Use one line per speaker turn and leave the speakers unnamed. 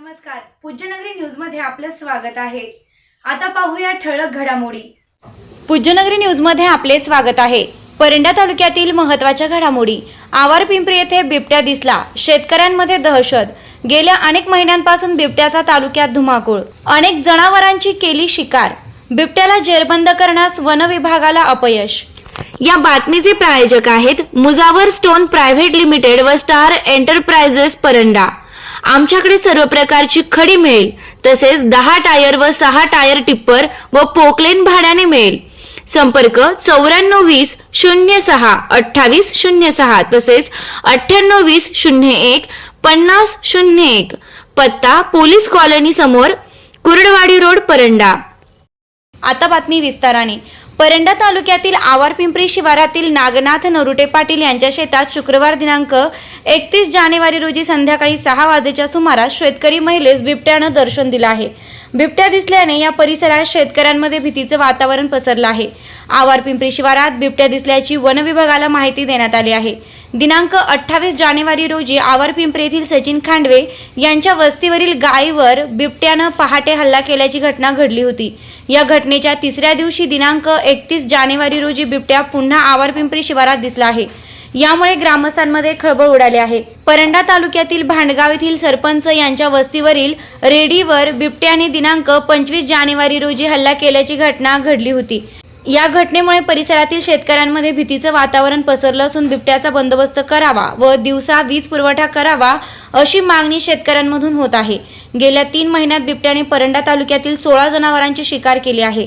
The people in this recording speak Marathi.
नमस्कार. पूज्यनगरी न्यूजमध्ये आपलं स्वागत आहे. आता पाहूया ठळक घडामोडी. पूज्यनगरी न्यूजमध्ये आपले स्वागत आहे. परंडा तालुक्यातील महत्त्वाच्या घडामोडी. आवार पिंपरी येथे बिबट्या दिसला. शेतकऱ्यांमध्ये दहशत. गेल्या अनेक महिन्यांपासून बिबट्याचा तालुक्यात धुमाकूळ. अनेक जनावरांची केली शिकार. बिबट्याला जेरबंद करण्यास वन विभागाला अपयश. या बातमीचे प्रायोजक आहेत मुजावर स्टोन प्रायव्हेट लिमिटेड व स्टार एंटरप्राइजेस परंडा. आमच्याकडे सर्व प्रकारची खडी मिळेल तसेच दहा टायर व सहा टायर टिप्पर व पोकलेन भाड्याने मिळेल. संपर्क चौऱ्याण्णव वीस शून्य सहा अठ्ठावीस शून्य सहा तसेच अठ्ठ्याण्णव वीस शून्य एक पन्नास शून्य एक. पत्ता पोलीस कॉलनी समोर कुर्डवाडी रोड परंडा. आता बातमी विस्ताराने. परंडा तालुक्यातील आवारपिंपरी शिवारातील नागनाथ नरुटे पाटील यांच्या शेतात शुक्रवार दिनांक एकतीस जानेवारी रोजी संध्याकाळी सहा वाजेच्या सुमारास शेतकरी महिलेस बिबट्यानं दर्शन दिलं आहे. बिबट्या दिसल्याने या परिसरात शेतकऱ्यांमध्ये भीतीचं वातावरण पसरलं आहे. आवारपिंपरी शिवारात बिबट्या दिसल्याची वन विभागाला माहिती देण्यात आली आहे. दिनांक अठ्ठावीस जानेवारी रोजी आवरपिंपरी येथील सचिन खांडवे यांच्या वस्तीवरील गायीवर बिबट्यानं पहाटे हल्ला केल्याची घटना घडली होती. या घटनेच्या तिसऱ्या दिवशी दिनांक एकतीस जानेवारी रोजी बिबट्या पुन्हा आवरपिंपरी शिवारात दिसला आहे. यामुळे ग्रामस्थांमध्ये खळबळ उडाली आहे. परंडा तालुक्यातील भांडगाव येथील सरपंच यांच्या वस्तीवरील रेडीवर बिबट्याने दिनांक पंचवीस जानेवारी रोजी हल्ला केल्याची घटना घडली होती. या घटनेमुळे परिसरातील शेतकऱ्यांमध्ये भीतीचं वातावरण पसरलं असून बिबट्याचा बंदोबस्त करावा व दिवसा वीज पुरवठा करावा अशी मागणी शेतकऱ्यांमधून होत आहे. गेल्या तीन महिन्यात बिबट्याने परंडा तालुक्यातील सोळा जनावरांची शिकार केली आहे.